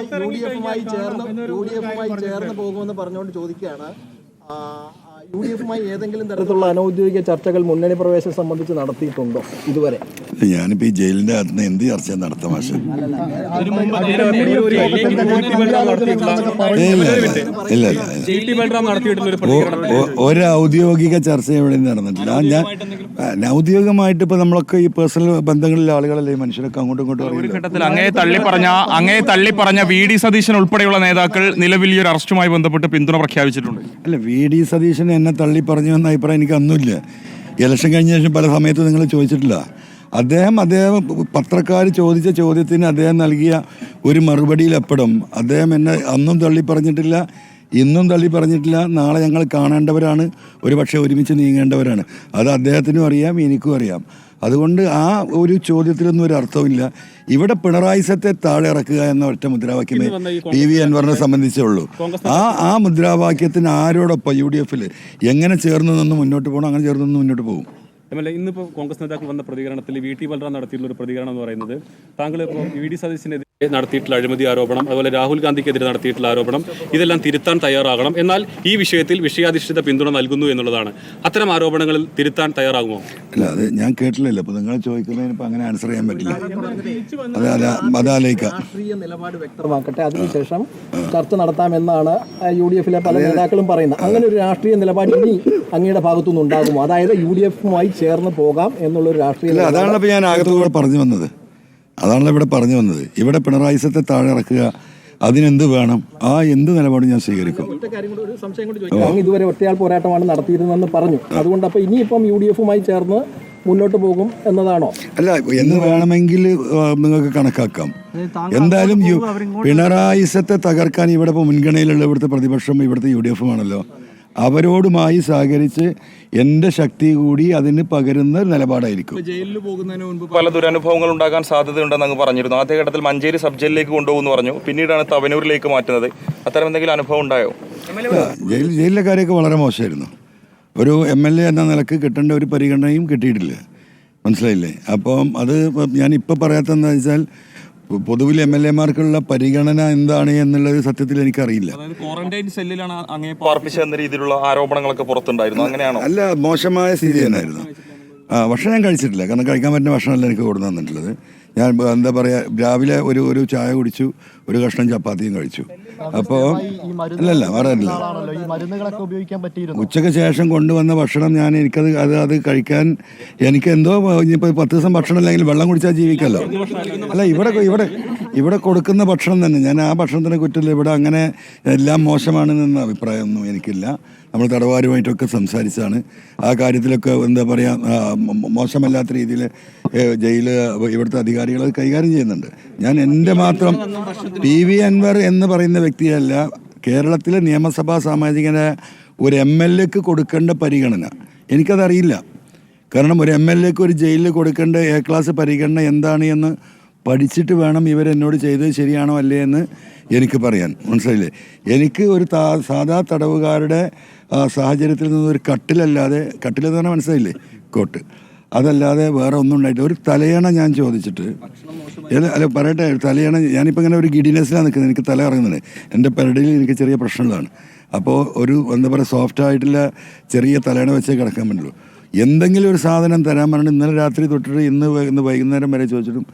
എഫുമായി U D എഫുമായി ചേർന്ന് U D എഫുമായി ചേർന്ന് പോകുമെന്ന് പറഞ്ഞുകൊണ്ട് ചോദിക്കുകയാണ്. യു ഡി എഫുമായി ഏതെങ്കിലും തരത്തിലുള്ള അനൗദ്യോഗിക ചർച്ചകൾ മുന്നണി പ്രവേശനം സംബന്ധിച്ച് നടത്തിയിട്ടുണ്ടോ ഇതുവരെ? ഞാനിപ്പോ ഈ ജയിലിന്റെ അകത്ത് നിന്ന് എന്ത് ചർച്ച നടത്താം മാഷെ? ഇല്ല ഒരു ഔദ്യോഗിക ചർച്ച ഇവിടെ നടന്നിട്ടില്ല. ഞാൻ ഔദ്യോഗികമായിട്ട് ഇപ്പൊ നമ്മളൊക്കെ ഈ പേഴ്സണൽ ബന്ധങ്ങളിലെ ആളുകളല്ലേ ഈ മനുഷ്യരൊക്കെ അങ്ങോട്ടും ഇങ്ങോട്ടും ഒരു ഘട്ടത്തിൽ അങ്ങേ തള്ളി പറഞ്ഞ അങ്ങേ തള്ളി പറഞ്ഞ വി ഡി സതീശൻ ഉൾപ്പെടെയുള്ള നേതാക്കൾ നിലവിൽ ഈ ഒരു അറസ്റ്റുമായി ബന്ധപ്പെട്ട് പിന്തുണ പ്രഖ്യാപിച്ചിട്ടുണ്ട്. അല്ല വി ഡി സതീശൻ എന്നെ തള്ളി പറഞ്ഞു എന്ന അഭിപ്രായം എനിക്ക് അന്നുമില്ല. ഇലക്ഷൻ കഴിഞ്ഞ ശേഷം പല സമയത്ത് നിങ്ങൾ ചോദിച്ചിട്ടില്ല. അദ്ദേഹം അദ്ദേഹം പത്രക്കാർ ചോദിച്ച ചോദ്യത്തിന് അദ്ദേഹം നൽകിയ ഒരു മറുപടിയിൽ എപ്പോഴും അദ്ദേഹം എന്നെ അന്നും തള്ളി പറഞ്ഞിട്ടില്ല. ഇന്നും തള്ളി പറഞ്ഞിട്ടില്ല നാളെ ഞങ്ങൾ കാണേണ്ടവരാണ്. ഒരു പക്ഷേ ഒരുമിച്ച് നീങ്ങേണ്ടവരാണ്. അത് അദ്ദേഹത്തിനും അറിയാം എനിക്കും അറിയാം. അതുകൊണ്ട് ആ ഒരു ചോദ്യത്തിലൊന്നും ഒരു അർത്ഥമില്ല ഇവിടെ പിണറായി സത്തെ താഴെ ഇറക്കുക എന്ന ഒറ്റ മുദ്രാവാക്യമേ പി വി അൻവറിനെ സംബന്ധിച്ചേ ഉള്ളൂ. ആ ആ മുദ്രാവാക്യത്തിന് ആരോടൊപ്പം യു ഡി എഫിൽ എങ്ങനെ ചേർന്ന് നിന്ന് മുന്നോട്ട് പോകണം അങ്ങനെ ചേർന്ന് നിന്ന് മുന്നോട്ട് പോകും. എം എൽ എ ഇന്നിപ്പോൾ കോൺഗ്രസ് നേതാക്കൾ വന്ന പ്രതികരണത്തിൽ വി ടി ബൽറാം നടത്തിയിട്ടുള്ള ഒരു പ്രതികരണം എന്ന് പറയുന്നത് താങ്കൾ ഇപ്പോൾ വി ഡി സതീശിനെതിരെ നടത്തിയിട്ടുള്ള അഴിമതി ആരോപണം അതുപോലെ രാഹുൽ ഗാന്ധിക്കെതിരെ നടത്തിയിട്ടുള്ള ആരോപണം ഇതെല്ലാം തിരുത്താൻ തയ്യാറാകണം. എന്നാൽ ഈ വിഷയത്തിൽ വിഷയാധിഷ്ഠിത പിന്തുണ നൽകുന്നു എന്നുള്ളതാണ്. അത്തരം ആരോപണങ്ങളിൽ തിരുത്താൻ തയ്യാറാകുമോ? അല്ല അത് ഞാൻ കേട്ടില്ലല്ലോ. അപ്പൊ നിങ്ങൾ ചോദിക്കുന്നതിന് ഇപ്പൊ അങ്ങനെ ആൻസർ ചെയ്യാൻ പറ്റില്ല. അത് അതാ അതാലേക്കാം രാഷ്ട്രീയ നിലപാട് വ്യക്തമാക്കട്ടെ. അതിനുശേഷം ചർച്ച നടത്താമെന്നാണ് യു ഡി എഫിലെ പല നേതാക്കളും പറയുന്നത്. അങ്ങനെ ഒരു രാഷ്ട്രീയ നിലപാട് ഇനി അങ്ങയുടെ ഭാഗത്തുനിന്ന് ഉണ്ടാകുമോ അതായത് യു ഡി എഫുമായി ചേർന്ന് പോകാം എന്നുള്ളൊരു രാഷ്ട്രീയ ഇപ്പൊ ഞാൻ ആകത്തോടെ പറഞ്ഞു വന്നത്. അതാണല്ലോ ഇവിടെ പറഞ്ഞു വന്നത്. ഇവിടെ പിണറായി സത്തെ താഴെ ഇറക്കുക അതിനെന്ത് വേണം? ആ എന്ത് നിലപാടും ഞാൻ സ്വീകരിക്കും. ഒറ്റ കാര്യം കൂടി ഒരു സംശയം കൂടി ചോദിക്കാം. അങ്ങ് ഇതുവരെ ഒറ്റയാൾ പോരാട്ടമാണ് നടത്തിയിരുന്നതെന്ന് പറഞ്ഞു. അതുകൊണ്ട് അപ്പൊ ഇനിയിപ്പം യു ഡി എഫുമായി ചേർന്ന് മുന്നോട്ട് പോകും എന്നതാണോ? അല്ല എന്ന് വേണമെങ്കിൽ നിങ്ങൾക്ക് കണക്കാക്കാം. എന്തായാലും യു പിണറായിസത്തെ തകർക്കാൻ ഇവിടെ ഇപ്പോൾ മുൻഗണനയിലുള്ള ഇവിടുത്തെ പ്രതിപക്ഷം ഇവിടുത്തെ യു ഡി എഫും ആണല്ലോ അവരോടുമായി സഹകരിച്ച് എന്റെ ശക്തി കൂടി അതിന് പകരുന്ന നിലപാടായിരിക്കും. ജയിലിൽ പോകുന്നതിന് മുൻപ് പല ദുരനുഭവങ്ങൾ ഉണ്ടാകാൻ സാധ്യതയുണ്ടെന്ന് അങ്ങ് പറഞ്ഞിരുന്നു. ആദ്യ ഘട്ടത്തിൽ മഞ്ചേരി സബ് ജയിലിലേക്ക് കൊണ്ടുപോകുന്നു പറഞ്ഞു. പിന്നീടാണ് തവനൂരിലേക്ക് മാറ്റുന്നത്. അത്തരം എന്തെങ്കിലും അനുഭവം ഉണ്ടായോ? ജയിൽ ജയിലിലെ കാര്യമൊക്കെ വളരെ മോശമായിരുന്നു. ഒരു എം എൽ എ എന്ന നിലയ്ക്ക് കിട്ടേണ്ട ഒരു പരിഗണനയും കിട്ടിയിട്ടില്ല. മനസ്സിലായില്ലേ? അപ്പം അത് ഞാനിപ്പോൾ പറയാത്തതെന്ന് വെച്ചാൽ പൊതുവിൽ എം എൽ എമാർക്കുള്ള പരിഗണന എന്താണ് എന്നുള്ളത് സത്യത്തിൽ എനിക്കറിയില്ല. അതായത് ക്വാറന്റൈൻ സെല്ലിലാണ് അങ്ങേ പാർപ്പിച്ചെന്ന രീതിയിലുള്ള ആരോപണങ്ങളൊക്കെ പുറത്തുണ്ടായിരുന്നു. അങ്ങനെയാണോ? അല്ല മോശമായ സ്ഥിതി തന്നെയായിരുന്നു. ഭക്ഷണം ഞാൻ കഴിച്ചിട്ടില്ല. കാരണം കഴിക്കാൻ പറ്റുന്ന ഭക്ഷണമല്ല എനിക്ക് കൊടുന്നു തന്നിട്ടുള്ളത്. ഞാൻ എന്താ പറയുക രാവിലെ ഒരു ഒരു ചായ കുടിച്ചു ഒരു കഷ്ണം ചപ്പാത്തിയും കഴിച്ചു. അപ്പോൾ അല്ലല്ല വേറെ ഉച്ചയ്ക്ക് ശേഷം കൊണ്ടുവന്ന ഭക്ഷണം ഞാൻ എനിക്കത് അത് അത് കഴിക്കാൻ എനിക്ക് എന്തോ ഇനിയിപ്പോൾ പത്ത് ദിവസം ഭക്ഷണം അല്ലെങ്കിൽ വെള്ളം കുടിച്ചാൽ ജീവിക്കല്ലോ. അല്ല ഇവിടെ ഇവിടെ ഇവിടെ കൊടുക്കുന്ന ഭക്ഷണം തന്നെ. ഞാൻ ആ ഭക്ഷണത്തിനെ കുറ്റില്ല ഇവിടെ അങ്ങനെ എല്ലാം മോശമാണെന്ന അഭിപ്രായമൊന്നും എനിക്കില്ല. നമ്മൾ തടവാരുമായിട്ടൊക്കെ സംസാരിച്ചാണ് ആ കാര്യത്തിലൊക്കെ എന്താ പറയുക മോശമല്ലാത്ത രീതിയിൽ ജയിൽ ഇവിടുത്തെ അധികാരികൾ കൈകാര്യം ചെയ്യുന്നുണ്ട്. ഞാൻ എന്റെ മാത്രം പി വി അൻവർ എന്ന് പറയുന്ന വ്യക്തിയല്ല കേരളത്തിലെ നിയമസഭാ സാമാജികനെ ഒരു എം എൽ എക്ക് കൊടുക്കേണ്ട പരിഗണന. എനിക്കതറിയില്ല. കാരണം ഒരു എം എൽ എക്ക് ഒരു ജയിലിൽ കൊടുക്കേണ്ട എ ക്ലാസ് പരിഗണന എന്താണ് എന്ന് പഠിച്ചിട്ട് വേണം ഇവരെന്നോട് ചെയ്തത് ശരിയാണോ അല്ലേ എന്ന് എനിക്ക് പറയാൻ. മനസ്സിലായില്ലേ? എനിക്ക് ഒരു താ സാധാ തടവുകാരുടെ സാഹചര്യത്തിൽ നിന്ന് ഒരു കട്ടിലല്ലാതെ കട്ടിലെന്ന് പറഞ്ഞാൽ മനസ്സിലായില്ലേ? കോട്ട്. അതല്ലാതെ വേറെ ഒന്നും ഉണ്ടായിട്ട് ഒരു തലയണ ഞാൻ ചോദിച്ചിട്ട് അല്ല അല്ല പറയട്ടെ തലയണ ഞാനിപ്പോൾ ഇങ്ങനെ ഒരു ഗിഡിനെസ്സിലാണ് നിൽക്കുന്നത്. എനിക്ക് തല ഇറങ്ങുന്നത് എന്റെ പെരടിയിൽ എനിക്ക് ചെറിയ പ്രശ്നങ്ങളാണ് അപ്പോൾ ഒരു എന്താ പറയുക സോഫ്റ്റ് ആയിട്ടുള്ള ചെറിയ തലയണ വെച്ചേ കിടക്കാൻ പറ്റുള്ളൂ. എന്തെങ്കിലും ഒരു സാധനം തരാൻ പറഞ്ഞിട്ട് ഇന്നലെ രാത്രി തൊട്ടിട്ട് ഇന്ന് ഇന്ന് വൈകുന്നേരം വരെ ചോദിച്ചിട്ടും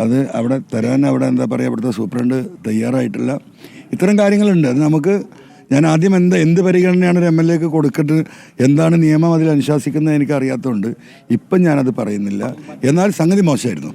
അത് അവിടെ തരാൻ അവിടെ എന്താ പറയുക അവിടുത്തെ സൂപ്രണ്ട് തയ്യാറായിട്ടില്ല. ഇത്തരം കാര്യങ്ങളുണ്ട്. അത് നമുക്ക് ഞാൻ ആദ്യം എന്താ എന്ത് പരിഗണനയാണ് ഒരു എം എൽ എക്ക് കൊടുക്കട്ട് എന്താണ് നിയമം അതിൽ അനുശാസിക്കുന്നത് എനിക്ക് അറിയാത്തതുകൊണ്ട് ഇപ്പം ഞാനത് പറയുന്നില്ല. എന്നാൽ സംഗതി മോശമായിരുന്നു.